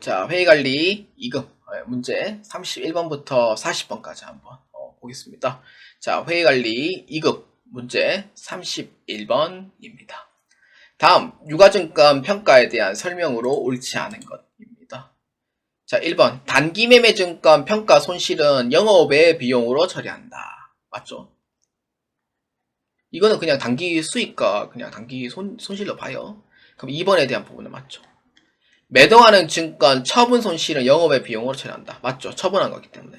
자, 회의 관리 2급 어, 문제 31번부터 40번까지 한번 어, 보겠습니다. 자, 회의 관리 2급 문제 31번입니다. 다음, 유가증권 평가에 대한 설명으로 옳지 않은 것입니다. 자, 1번. 단기 매매 증권 평가 손실은 영업외 비용으로 처리한다. 맞죠? 이거는 그냥 단기 수익과 그냥 단기 손, 손실로 봐요. 그럼 2번에 대한 부분은 맞죠? 매도하는 증권 처분 손실은 영업의 비용으로 처리한다. 맞죠? 처분한 거기 때문에.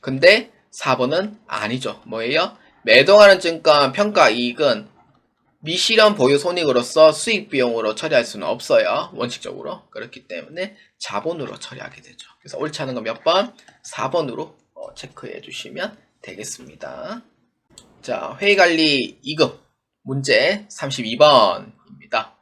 근데 4번은 아니죠. 뭐예요? 매도하는 증권 평가 이익은 미실현 보유 손익으로서 수익 비용으로 처리할 수는 없어요. 원칙적으로. 그렇기 때문에 자본으로 처리하게 되죠. 그래서 옳지 않은 건몇 번? 4번으로 어, 체크해 주시면 되겠습니다. 자, 회의관리 2급 문제 32번입니다.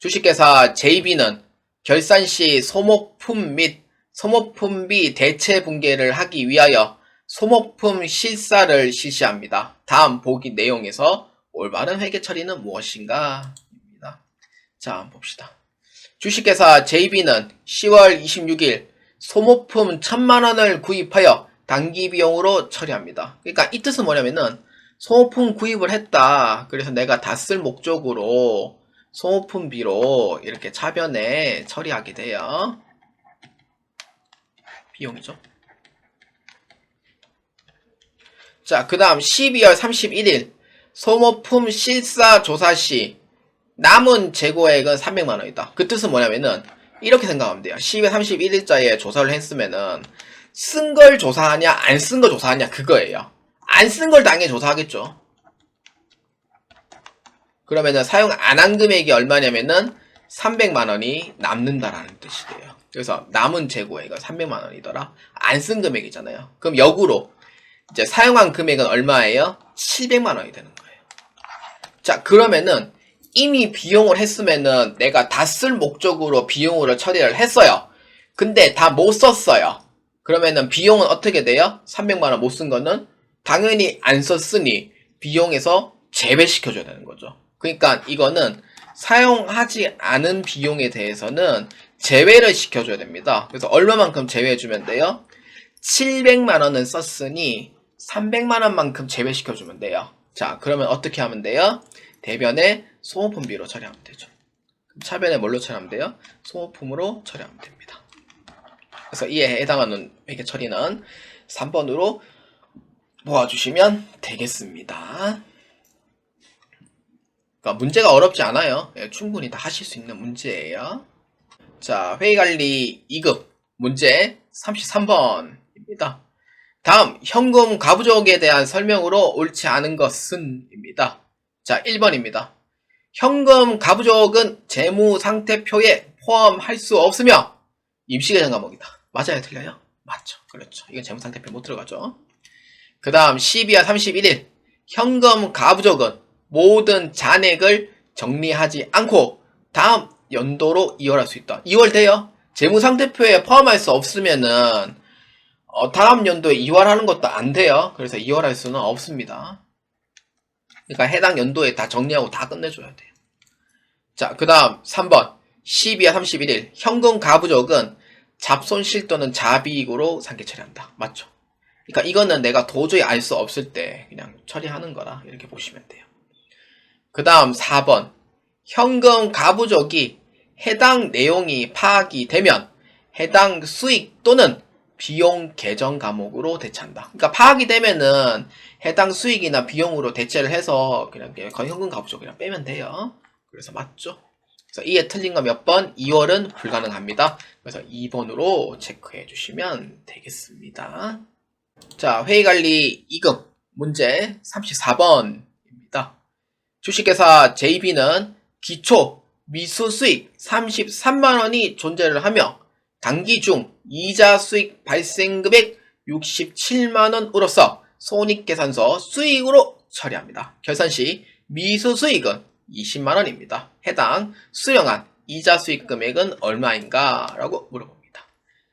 주식회사 JB는 결산 시 소모품 및 소모품비 대체 분계를 하기 위하여 소모품 실사를 실시합니다. 다음 보기 내용에서 올바른 회계 처리는 무엇인가? 입니다. 자, 한번 봅시다. 주식회사 JB는 10월 26일 소모품 1000만원을 구입하여 단기 비용으로 처리합니다. 그러니까 이 뜻은 뭐냐면은 소모품 구입을 했다. 그래서 내가 다 쓸 목적으로 소모품비로 이렇게 차변에 처리하게 돼요. 비용이죠. 자, 그 다음 12월 31일 소모품 실사 조사 시 남은 재고액은 300만원이다. 그 뜻은 뭐냐면은 이렇게 생각하면 돼요. 12월 31일자에 조사를 했으면은 쓴 걸 조사하냐 안 쓴 걸 조사하냐 그거예요. 안 쓴 걸 당연히 조사하겠죠. 그러면은 사용 안 한 금액이 얼마냐면은 300만 원이 남는다라는 뜻이 돼요. 그래서 남은 재고액은 300만 원이더라. 안 쓴 금액이잖아요. 그럼 역으로 이제 사용한 금액은 얼마예요? 700만 원이 되는 거예요. 자, 그러면은 이미 비용을 했으면은 내가 다 쓸 목적으로 비용으로 처리를 했어요. 근데 다 못 썼어요. 그러면은 비용은 어떻게 돼요? 300만 원 못 쓴 거는 당연히 안 썼으니 비용에서 제외시켜줘야 되는 거죠. 그러니까 이거는 사용하지 않은 비용에 대해서는 제외를 시켜줘야 됩니다. 그래서 얼마만큼 제외해주면 돼요? 700만 원은 썼으니 300만 원만큼 제외시켜주면 돼요. 자, 그러면 어떻게 하면 돼요? 대변에 소모품비로 처리하면 되죠. 차변에 뭘로 처리하면 돼요? 소모품으로 처리하면 됩니다. 그래서 이에 해당하는 회계 처리는 3번으로 모아주시면 되겠습니다. 그러니까 문제가 어렵지 않아요. 예, 충분히 다 하실 수 있는 문제예요. 자, 회의관리 2급 문제 33번입니다. 다음 현금 가부족에 대한 설명으로 옳지 않은 것은 입니다. 자, 1번입니다. 현금 가부족은 재무 상태표에 포함할 수 없으며 임시계정 과목이다. 맞아요? 틀려요? 맞죠. 그렇죠. 이건 재무 상태표 못 들어가죠. 그 다음 12와 31일 현금 가부족은 모든 잔액을 정리하지 않고 다음 연도로 이월할 수 있다. 2월 돼요? 재무상태표에 포함할 수 없으면은 어, 다음 연도에 이월하는 것도 안 돼요. 그래서 이월할 수는 없습니다. 그러니까 해당 연도에 다 정리하고 다 끝내줘야 돼요. 자, 그 다음 3번 12와 31일 현금 가부족은 잡손실 또는 자비익으로 상계 처리한다. 맞죠? 그러니까 이거는 내가 도저히 알 수 없을 때 그냥 처리하는 거라 이렇게 보시면 돼요. 그 다음 4번 현금 가부족이 해당 내용이 파악이 되면 해당 수익 또는 비용 계정 과목으로 대체한다. 그러니까 파악이 되면은 해당 수익이나 비용으로 대체를 해서 그냥 거의 현금 가부족 그냥 빼면 돼요. 그래서 맞죠? 그래서 이에 틀린 거 몇 번? 2월은 불가능합니다. 그래서 2번으로 체크해 주시면 되겠습니다. 자, 회의관리 2급 문제 34번입니다. 주식회사 JB는 기초 미수 수익 33만 원이 존재를 하며 단기 중 이자 수익 발생 금액 67만 원으로서 손익계산서 수익으로 처리합니다. 결산 시 미수 수익은 20만 원입니다. 해당 수령한 이자 수익 금액은 얼마인가? 라고 물어봅니다.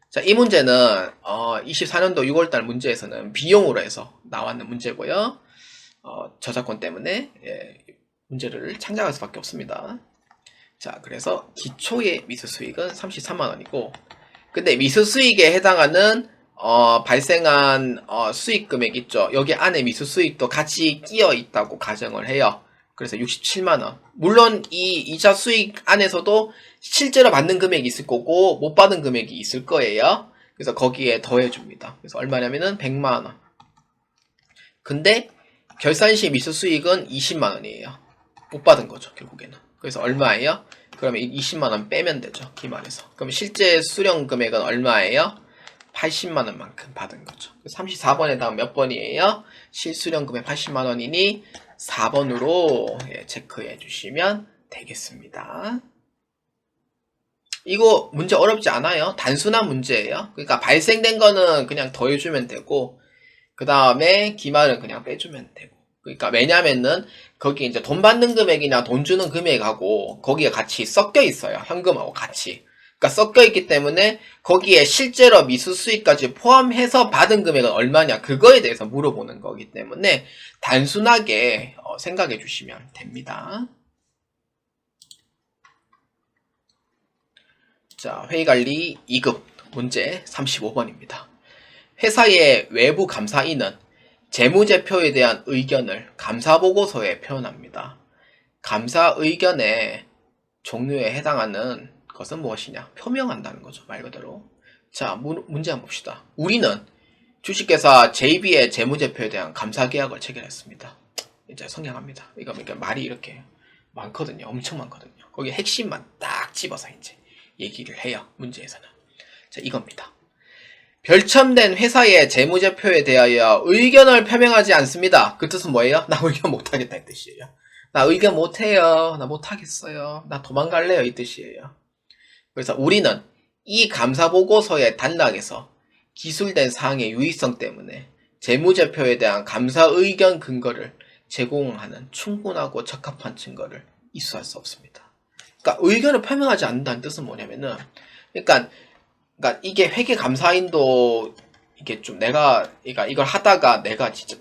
자, 이 문제는 어, 24년도 6월달 문제에서는 비용으로 해서 나왔는 문제고요. 어, 저작권 때문에 예, 문제를 창작할 수밖에 없습니다. 자, 그래서 기초의 미수 수익은 33만 원이고 근데 미수 수익에 해당하는 어, 발생한 어, 수익 금액 있죠. 여기 안에 미수 수익도 같이 끼어 있다고 가정을 해요. 그래서 67만 원. 물론 이 이자 수익 안에서도 실제로 받는 금액이 있을 거고 못 받은 금액이 있을 거예요. 그래서 거기에 더해 줍니다. 그래서 얼마냐면은 100만 원. 근데 결산 시 미수 수익은 20만 원이에요. 못 받은 거죠, 결국에는. 그래서 얼마예요? 그러면 이 20만 원 빼면 되죠, 기말에서. 그럼 실제 수령 금액은 얼마예요? 80만 원만큼 받은 거죠. 34번에 다음 몇 번이에요? 실수령 금액 80만 원이니 4번으로 예, 체크해 주시면 되겠습니다. 이거 문제 어렵지 않아요. 단순한 문제예요. 그러니까 발생된 거는 그냥 더해주면 되고, 그 다음에 기말은 그냥 빼주면 되고. 그러니까 왜냐면은 거기 이제 돈 받는 금액이나 돈 주는 금액하고 거기에 같이 섞여 있어요. 현금하고 같이. 그러니까 섞여 있기 때문에 거기에 실제로 미수 수익까지 포함해서 받은 금액은 얼마냐 그거에 대해서 물어보는 거기 때문에 단순하게 어, 생각해 주시면 됩니다. 자, 회의관리 2급 문제 35번입니다. 회사의 외부 감사인은 재무제표에 대한 의견을 감사보고서에 표현합니다. 감사 의견의 종류에 해당하는 것은 무엇이냐? 표명한다는 거죠, 말 그대로. 자, 문, 문제 한번 봅시다. 우리는 주식회사 JB의 재무제표에 대한 감사 계약을 체결했습니다. 이제 성향합니다. 이거 그러니까 말이 이렇게 많거든요. 엄청 많거든요. 거기 핵심만 딱 집어서 이제 얘기를 해요. 문제에서는. 자, 이겁니다. 별첨된 회사의 재무제표에 대하여 의견을 표명하지 않습니다. 그 뜻은 뭐예요? 나 의견 못하겠다 이 뜻이에요. 나 의견 못해요. 나 못하겠어요. 나 도망갈래요 이 뜻이에요. 그래서 우리는 이 감사보고서의 단락에서 기술된 사항의 유의성 때문에 재무제표에 대한 감사 의견 근거를 제공하는 충분하고 적합한 증거를 입수할 수 없습니다. 그러니까 의견을 표명하지 않는다는 뜻은 뭐냐면은, 그러니까, 그러니까 이게 회계 감사인도 이게 좀 내가, 그러니까 이걸 하다가 내가 진짜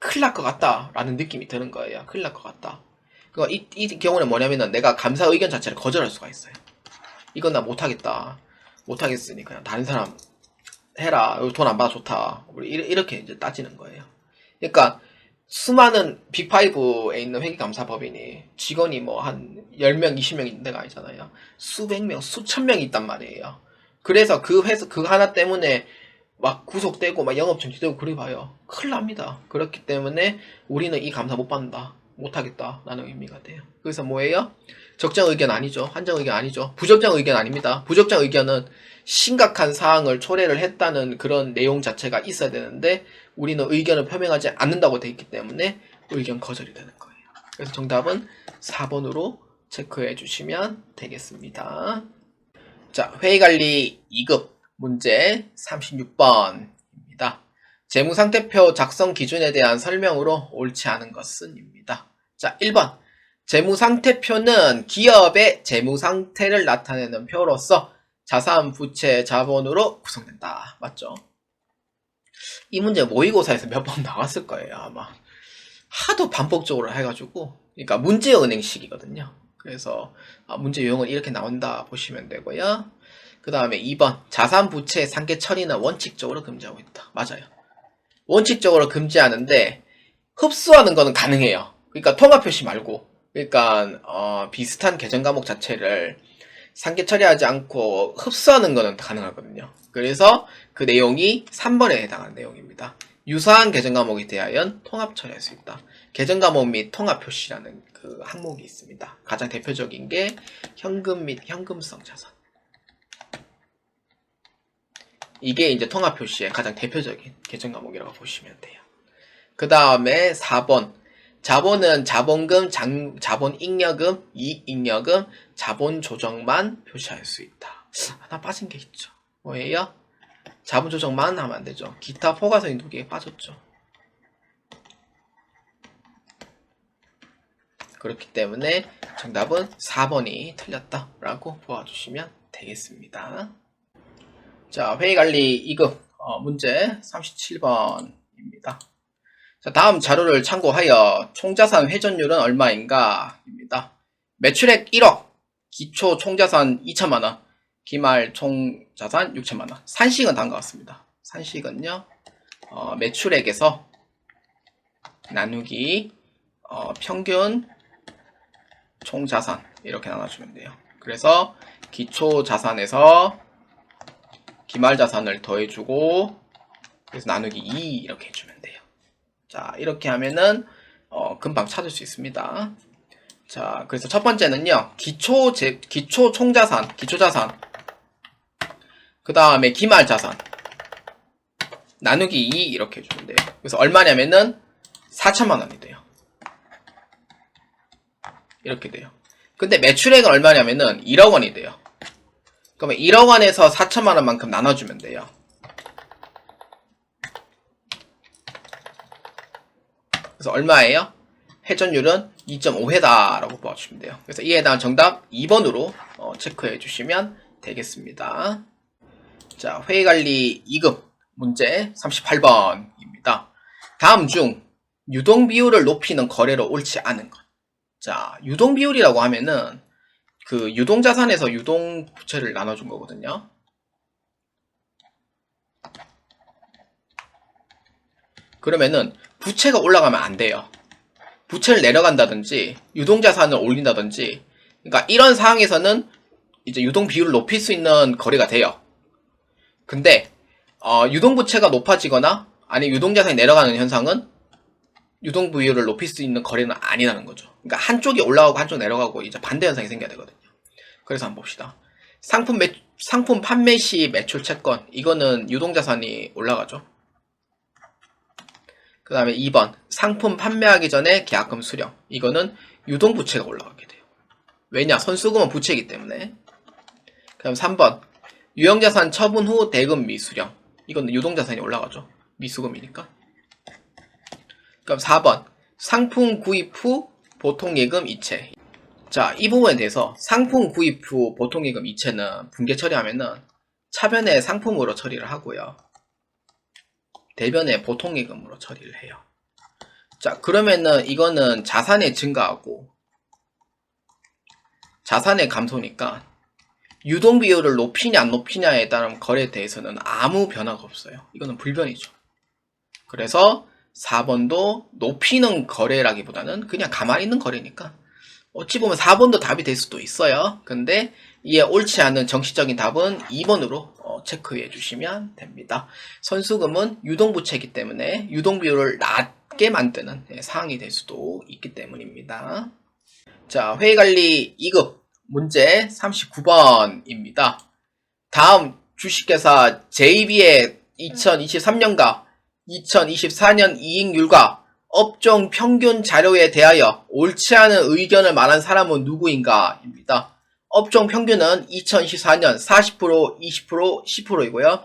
큰일 날 것 같다라는 느낌이 드는 거예요. 큰일 날 것 같다. 그러니까 이, 이 경우는 뭐냐면은 내가 감사 의견 자체를 거절할 수가 있어요. 이건 나 못하겠다. 못하겠으니 그냥 다른 사람 해라. 돈 안 받아 좋다. 우리 이렇- 이렇게 이제 따지는 거예요. 그러니까 수많은 빅5에 있는 회계감사법인이 직원이 뭐 한 10명, 20명 있는 데가 아니잖아요. 수백 명, 수천 명이 있단 말이에요. 그래서 그 회사, 그 하나 때문에 막 구속되고 막 영업 정지되고 그래 봐요. 큰일 납니다. 그렇기 때문에 우리는 이 감사 못 받는다. 못 하겠다. 라는 의미가 돼요. 그래서 뭐예요? 적정 의견 아니죠. 한정 의견 아니죠. 부적정 의견 아닙니다. 부적정 의견은 심각한 사항을 초래를 했다는 그런 내용 자체가 있어야 되는데 우리는 의견을 표명하지 않는다고 돼 있기 때문에 의견 거절이 되는 거예요. 그래서 정답은 4번으로 체크해 주시면 되겠습니다. 자, 회의관리 2급 문제 36번입니다. 재무상태표 작성 기준에 대한 설명으로 옳지 않은 것은입니다. 자, 1번. 재무상태표는 기업의 재무상태를 나타내는 표로서 자산, 부채, 자본으로 구성된다. 맞죠? 이 문제 모의고사에서 몇 번 나왔을 거예요, 아마. 하도 반복적으로 해가지고. 그러니까 문제은행식이거든요. 그래서 아, 문제 유형은 이렇게 나온다 보시면 되고요. 그 다음에 2번. 자산, 부채, 상계 처리는 원칙적으로 금지하고 있다. 맞아요. 원칙적으로 금지하는데 흡수하는 거는 가능해요. 그러니까 통합 표시 말고. 그러니까 어, 비슷한 계정 과목 자체를 상계 처리하지 않고 흡수하는 거는 가능하거든요. 그래서 그 내용이 3번에 해당하는 내용입니다. 유사한 계정 과목에 대하여 통합 처리할 수 있다. 계정 과목 및 통합 표시라는 그 항목이 있습니다. 가장 대표적인 게 현금 및 현금성 자산. 이게 이제 통합 표시의 가장 대표적인 계정 과목이라고 보시면 돼요. 그 다음에 4번. 자본은 자본금, 장, 자본 잉여금, 이익 잉여금, 자본 조정만 표시할 수 있다. 하나 빠진 게 있죠. 뭐예요? 자본 조정만 하면 안 되죠. 기타 포괄성이 두 개에 빠졌죠. 그렇기 때문에 정답은 4번이 틀렸다라고 보아주시면 되겠습니다. 자, 회의관리 2급 어, 문제 37번입니다. 자, 다음 자료를 참고하여 총자산 회전율은 얼마인가? 입니다. 매출액 1억, 기초 총자산 2천만원, 기말 총 자산 6천만 원. 산식은 다음과 같습니다. 산식은요. 어, 매출액에서 나누기 어, 평균 총 자산 이렇게 나눠주면 돼요. 그래서 기초 자산에서 기말 자산을 더해주고 그래서 나누기 2 이렇게 해주면 돼요. 자 이렇게 하면은 어, 금방 찾을 수 있습니다. 자 그래서 첫 번째는요 기초 제, 기초 총자산 기초 자산 그 다음에 기말 자산 나누기 2 이렇게 해주면 돼요. 그래서 얼마냐면은 4천만 원이 돼요. 이렇게 돼요. 근데 매출액은 얼마냐면은 1억 원이 돼요. 그러면 1억 원에서 4천만 원만큼 나눠주면 돼요. 그래서 얼마예요? 회전율은 2.5회다라고 봐주시면 돼요. 그래서 이에 해당한 정답 2번으로 어, 체크해 주시면 되겠습니다. 자, 회의관리 2급 문제 38번입니다. 다음 중 유동 비율을 높이는 거래로 옳지 않은 것. 자, 유동 비율이라고 하면은 그 유동 자산에서 유동 부채를 나눠준 거거든요. 그러면은 부채가 올라가면 안 돼요. 부채를 내려간다든지 유동 자산을 올린다든지 그러니까 이런 상황에서는 이제 유동 비율을 높일 수 있는 거래가 돼요. 근데 어, 유동 부채가 높아지거나 아니 유동 자산이 내려가는 현상은 유동 비율을 높일 수 있는 거래는 아니라는 거죠. 그러니까 한쪽이 올라가고 한쪽 내려가고 이제 반대 현상이 생겨야 되거든요. 그래서 한번 봅시다. 상품 매, 상품 판매 시 매출 채권 이거는 유동 자산이 올라가죠. 그 다음에 2번 상품 판매하기 전에 계약금 수령 이거는 유동 부채가 올라가게 돼요. 왜냐 선수금은 부채이기 때문에. 그다음 3번 유형자산 처분 후 대금 미수령 이거는 유동 자산이 올라가죠. 미수금이니까. 그럼 4번 상품 구입 후 보통 예금 이체 자, 이 부분에 대해서 상품 구입 후 보통 예금 이체는 분계 처리하면은 차변에 상품으로 처리를 하고요. 대변에 보통 예금으로 처리를 해요. 자, 그러면은 이거는 자산의 증가하고 자산의 감소니까 유동 비율을 높이냐 안 높이냐에 따른 거래에 대해서는 아무 변화가 없어요. 이거는 불변이죠. 그래서 4번도 높이는 거래라기보다는 그냥 가만히 있는 거래니까 어찌 보면 4번도 답이 될 수도 있어요. 근데 이에 옳지 않은 정치적인 답은 2번으로 어, 체크해 주시면 됩니다. 선수금은 유동부채이기 때문에 유동 비율을 낮게 만드는 예, 사항이 될 수도 있기 때문입니다. 자, 회의관리 2급 문제 39번입니다. 다음 주식회사 JB의 2023년과 2024년 이익률과 업종 평균 자료에 대하여 옳지 않은 의견을 말한 사람은 누구인가? 입니다. 업종 평균은 2024년 40%, 20%, 10%이고요.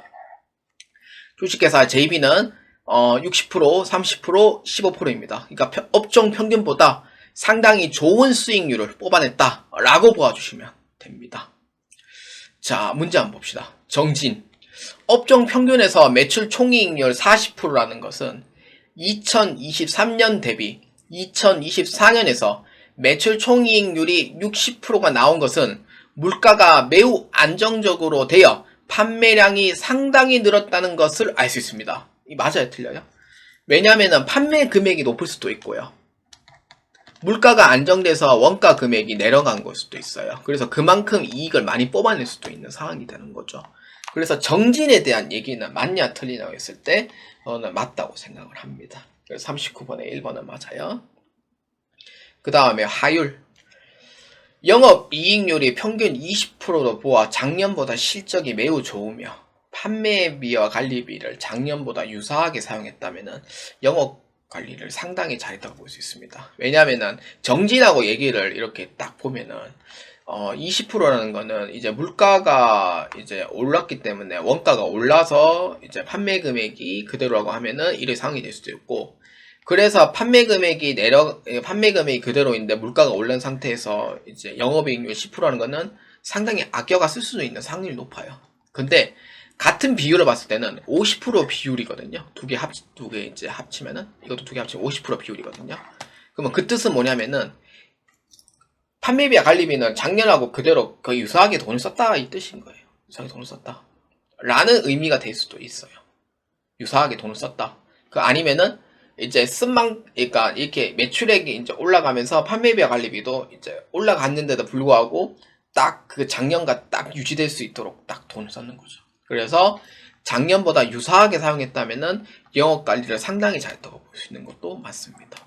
주식회사 JB는 어, 60%, 30%, 15%입니다. 그러니까 펴- 업종 평균보다 상당히 좋은 수익률을 뽑아냈다 라고 보아주시면 됩니다. 자, 문제 한번 봅시다. 정진. 업종 평균에서 매출 총이익률 40%라는 것은 2023년 대비 2024년에서 매출 총이익률이 60%가 나온 것은 물가가 매우 안정적으로 되어 판매량이 상당히 늘었다는 것을 알 수 있습니다. 이 맞아요? 틀려요? 왜냐하면 판매 금액이 높을 수도 있고요. 물가가 안정돼서 원가 금액이 내려간 걸 수도 있어요. 그래서 그만큼 이익을 많이 뽑아낼 수도 있는 상황이 되는 거죠. 그래서 정진에 대한 얘기는 맞냐 틀리냐고 했을 때 저는 맞다고 생각을 합니다. 그래서 39번에 1번은 맞아요. 그 다음에 하율. 영업 이익률이 평균 20%로 보아 작년보다 실적이 매우 좋으며 판매비와 관리비를 작년보다 유사하게 사용했다면 영업 관리를 상당히 잘했다고 볼 수 있습니다. 왜냐하면 정진하고 얘기를 이렇게 딱 보면은 어, 20%라는 거는 이제 물가가 이제 올랐기 때문에 원가가 올라서 이제 판매 금액이 그대로라고 하면은 이래 상황이 될 수도 있고 그래서 판매 금액이 내려 예, 판매 금액이 그대로인데 물가가 오른 상태에서 이제 영업이익률 10%라는 거는 상당히 악여가 쓸 수도 있는 확률이 높아요. 근데 같은 비율을 봤을 때는 50% 비율이거든요. 두 개 합, 두 개 이제 합치면은, 이것도 두 개 합치면 50% 비율이거든요. 그러면 그 뜻은 뭐냐면은, 판매비와 관리비는 작년하고 그대로 거의 유사하게 돈을 썼다 이 뜻인 거예요. 유사하게 돈을 썼다. 라는 의미가 될 수도 있어요. 유사하게 돈을 썼다. 그 아니면은 이제 쓴망 그러니까 이렇게 매출액이 이제 올라가면서 판매비와 관리비도 이제 올라갔는데도 불구하고 딱 그 작년과 딱 유지될 수 있도록 딱 돈을 썼는 거죠. 그래서 작년보다 유사하게 사용했다면은 영업 관리를 상당히 잘 했다고 볼 수 있는 것도 맞습니다.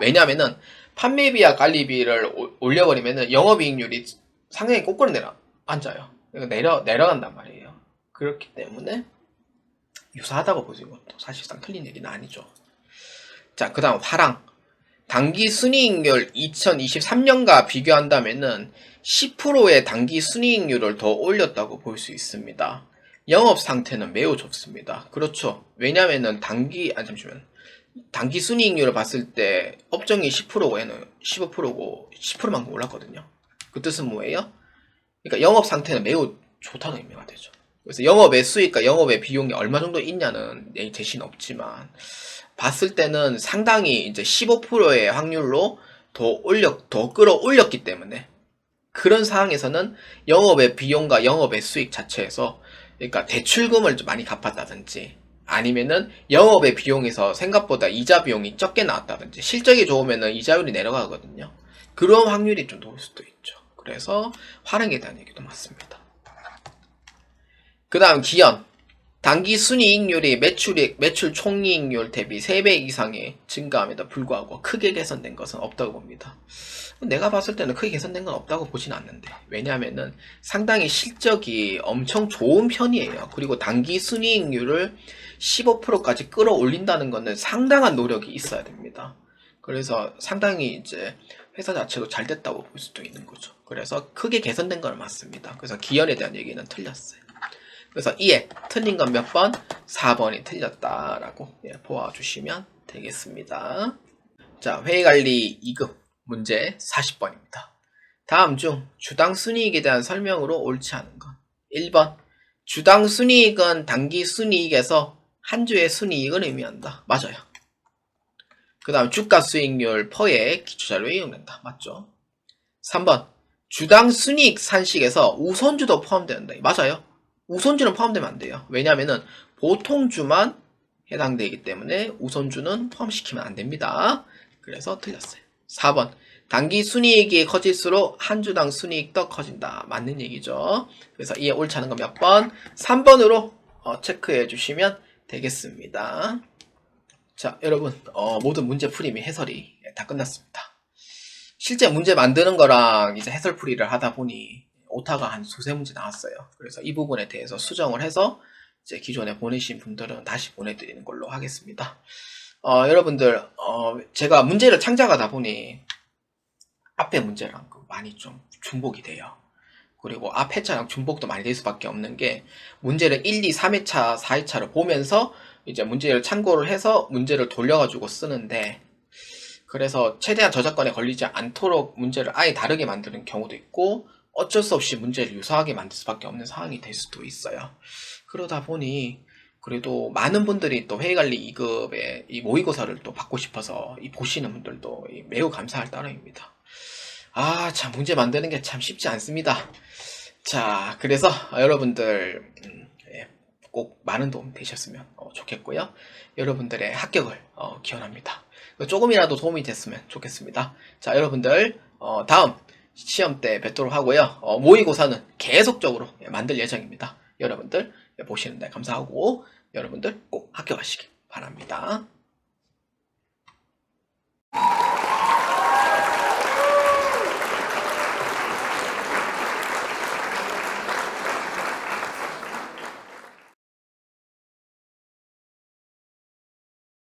왜냐면은 판매비와 관리비를 오- 올려버리면은 영업이익률이 상당히 꼬꾸로 내려 앉아요. 그러니까 내려 내려간단 말이에요. 그렇기 때문에 유사하다고 보시는 것도 사실상 틀린 얘기는 아니죠. 자, 그 다음 화랑. 단기 순이익률 2023년과 비교한다면은 10%의 단기 순이익률을 더 올렸다고 볼 수 있습니다. 영업 상태는 매우 좋습니다. 그렇죠. 왜냐면은 단기, 아, 잠시만. 단기 순이익률을 봤을 때 업종이 10%고 얘는 15%고 10%만큼 올랐거든요. 그 뜻은 뭐예요? 그러니까 영업 상태는 매우 좋다는 의미가 되죠. 그래서 영업의 수익과 영업의 비용이 얼마 정도 있냐는 내 제시는 없지만 봤을 때는 상당히 이제 15%의 확률로 더 올려 더 끌어올렸기 때문에 그런 상황에서는 영업의 비용과 영업의 수익 자체에서 그러니까 대출금을 좀 많이 갚았다든지 아니면은 영업의 비용에서 생각보다 이자 비용이 적게 나왔다든지 실적이 좋으면은 이자율이 내려가거든요. 그런 확률이 좀 높을 수도 있죠. 그래서 활용에 대한 얘기도 맞습니다. 그 다음 기연. 단기 순이익률이 매출액, 매출 총이익률 대비 3배 이상의 증가함에도 불구하고 크게 개선된 것은 없다고 봅니다. 내가 봤을 때는 크게 개선된 건 없다고 보진 않는데. 왜냐하면은 상당히 실적이 엄청 좋은 편이에요. 그리고 단기 순이익률을 15%까지 끌어올린다는 것은 상당한 노력이 있어야 됩니다. 그래서 상당히 이제 회사 자체도 잘 됐다고 볼 수도 있는 거죠. 그래서 크게 개선된 건 맞습니다. 그래서 기연에 대한 얘기는 틀렸어요. 그래서 이에 틀린 건 몇 번? 4번이 틀렸다라고 예, 보아주시면 되겠습니다. 자, 회의관리 2급 문제 40번입니다. 다음 중 주당 순이익에 대한 설명으로 옳지 않은 건 1번 주당 순이익은 단기 순이익에서 한 주의 순이익을 의미한다. 맞아요. 그 다음 주가 수익률 퍼의 기초자료에 이용된다. 맞죠? 3번 주당 순이익 산식에서 우선주도 포함되는다. 맞아요. 우선주는 포함되면 안 돼요. 왜냐면은 보통주만 해당되기 때문에 우선주는 포함시키면 안 됩니다. 그래서 틀렸어요. 4번. 단기 순이익이 커질수록 한 주당 순이익도 커진다. 맞는 얘기죠. 그래서 이에 옳지 않은 거 몇 번? 3번으로 어, 체크해 주시면 되겠습니다. 자, 여러분, 어, 모든 문제 풀이 및 해설이 예, 다 끝났습니다. 실제 문제 만드는 거랑 이제 해설 풀이를 하다 보니 오타가 한 두세 문제 나왔어요. 그래서 이 부분에 대해서 수정을 해서 이제 기존에 보내신 분들은 다시 보내드리는 걸로 하겠습니다. 어, 여러분들, 어, 제가 문제를 창작하다 보니 앞에 문제랑 그 많이 좀 중복이 돼요. 그리고 앞 회차랑 중복도 많이 될 수밖에 없는 게 문제를 1, 2, 3회차, 4회차를 보면서 이제 문제를 참고를 해서 문제를 돌려가지고 쓰는데 그래서 최대한 저작권에 걸리지 않도록 문제를 아예 다르게 만드는 경우도 있고 어쩔 수 없이 문제를 유사하게 만들 수밖에 없는 상황이 될 수도 있어요. 그러다 보니 그래도 많은 분들이 또 회의관리 2급의 이 모의고사를 또 받고 싶어서 이 보시는 분들도 이 매우 감사할 따름입니다. 아, 참 문제 만드는 게 참 쉽지 않습니다. 자, 그래서 여러분들 음, 예, 꼭 많은 도움 되셨으면 어, 좋겠고요. 여러분들의 합격을 어, 기원합니다. 조금이라도 도움이 됐으면 좋겠습니다. 자, 여러분들 어, 다음 시험 때 뵙도록 하고요. 어, 모의고사는 계속적으로 만들 예정입니다. 여러분들 보시는 데 감사하고 여러분들 꼭 합격하시길 바랍니다.